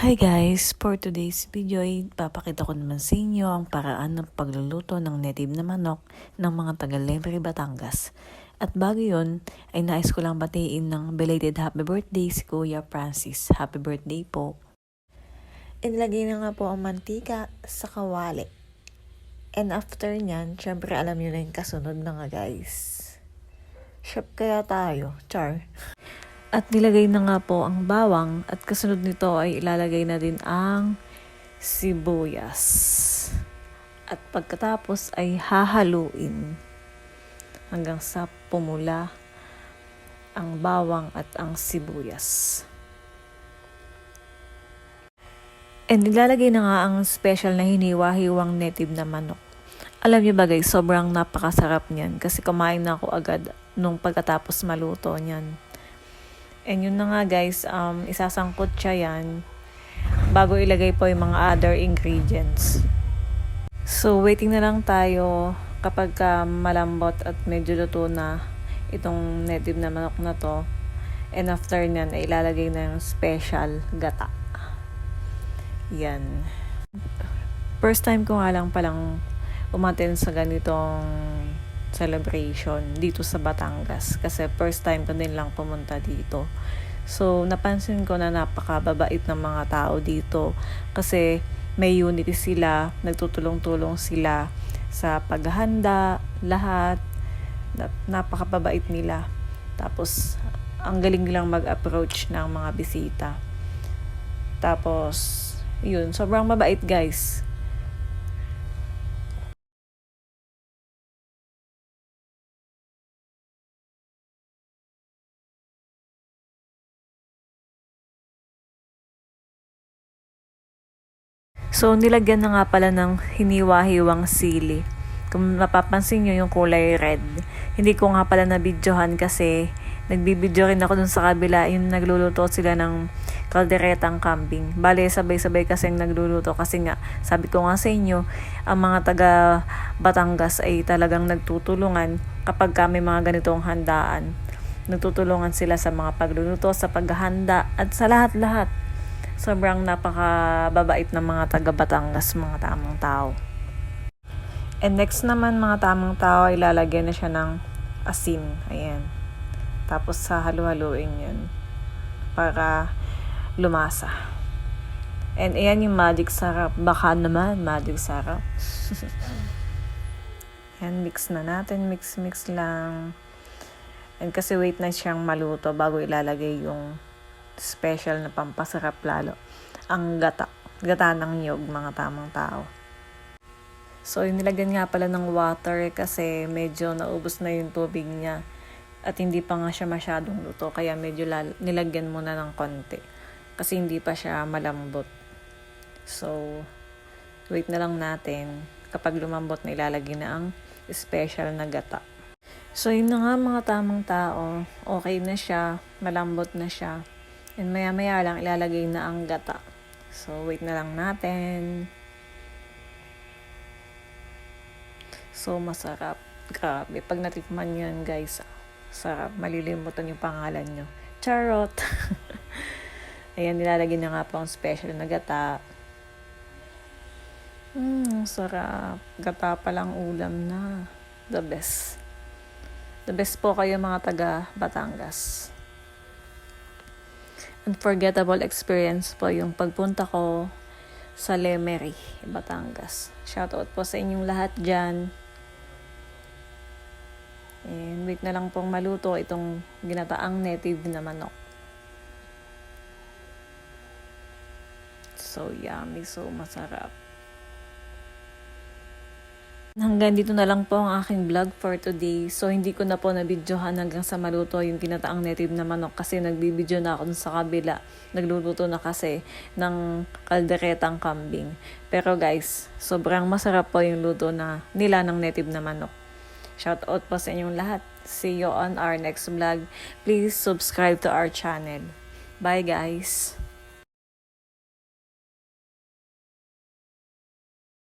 Hi guys! For today's video ay papakita ko naman sa inyo ang paraan ng pagluluto ng native na manok ng mga taga Lemery, Batangas. At bago yun, ay nais ko lang batiin ng belated happy birthday si Kuya Francis. Happy birthday po! Inilagay na nga po ang mantika sa kawali. And after nyan, syempre alam nyo na yung kasunod na nga guys. Chef kaya tayo, char. At nilagay na nga po ang bawang at kasunod nito ay ilalagay na din ang sibuyas. At pagkatapos ay hahaluin hanggang sa pumula ang bawang at ang sibuyas. And nilalagay na nga ang special na hiniwa-hiwang native na manok. Alam niyo ba guys, sobrang napakasarap niyan kasi kumain na ako agad nung pagkatapos maluto niyan. And yun na nga guys, um, isasangkot siya yan bago ilagay po yung mga other ingredients. So, waiting na lang tayo kapag ka malambot at medyo luto na itong native na manok na to. And after nyan, ay ilalagay na yung special gata. Yan. First time ko nga lang palang umaten sa ganitong celebration dito sa Batangas kasi first time ko din lang pumunta dito. So, napansin ko na napakababait ng mga tao dito kasi may unity sila, nagtutulong-tulong sila sa paghahanda, lahat. Napakababait nila. Tapos, ang galing nilang mag-approach ng mga bisita. Tapos, yun, sobrang mabait guys. So, nilagyan na nga pala ng hiniwa-hiwang sili. Kung napapansin nyo yung kulay red, hindi ko nga pala na-videohan kasi nagbibideo rin ako dun sa kabila, yung nagluluto sila ng kalderetang kambing. Bale, sabay-sabay kasi nagluluto kasi nga, sabi ko nga sa inyo, ang mga taga Batangas ay talagang nagtutulungan kapag kami mga ganitong handaan. Nagtutulungan sila sa mga pagluluto, sa paghahanda, at sa lahat-lahat sobrang napakababait ng mga taga Batangas, mga tamang tao. And next naman mga tamang tao, ilalagyan na siya ng asin. Ayan. Tapos sa halu-haluin yun. Para lumasa. And ayan yung magic sarap. Baka naman, magic sarap. Ayan, mix na natin. Mix, mix lang. And kasi wait na siyang maluto bago ilalagay yung special na pampasarap lalo. Ang gata. Gata ng nyog, mga tamang tao. So, nilagyan nga pala ng water kasi medyo naubos na yung tubig niya. At hindi pa nga siya masyadong luto. Kaya medyo lal- nilagyan muna ng konti. Kasi hindi pa siya malambot. So, wait na lang natin. Kapag lumambot na ilalagay na ang special na gata. So, yun na nga mga tamang tao. Okay na siya. Malambot na siya. And maya-maya lang ilalagay na ang gata. So, wait na lang natin. So, masarap. Grabe. Pag natikman yan, guys, sarap. Malilimutan yung pangalan nyo. Charot! Ayan, nilalagay na nga po ang special na gata. Mmm, sarap. Gata pa lang ulam na. The best. The best po kayo mga taga Batangas unforgettable experience po yung pagpunta ko sa Lemery, Batangas. Shoutout po sa inyong lahat dyan. And wait na lang pong maluto itong ginataang native na manok. So yummy, so masarap. Hanggang dito na lang po ang aking vlog for today. So, hindi ko na po nabidyohan hanggang sa maluto yung kinataang native na manok kasi nagbibidyo na ako sa kabila. Nagluluto na kasi ng kalderetang kambing. Pero guys, sobrang masarap po yung luto na nila ng native na manok. Shout out po sa inyong lahat. See you on our next vlog. Please subscribe to our channel. Bye guys!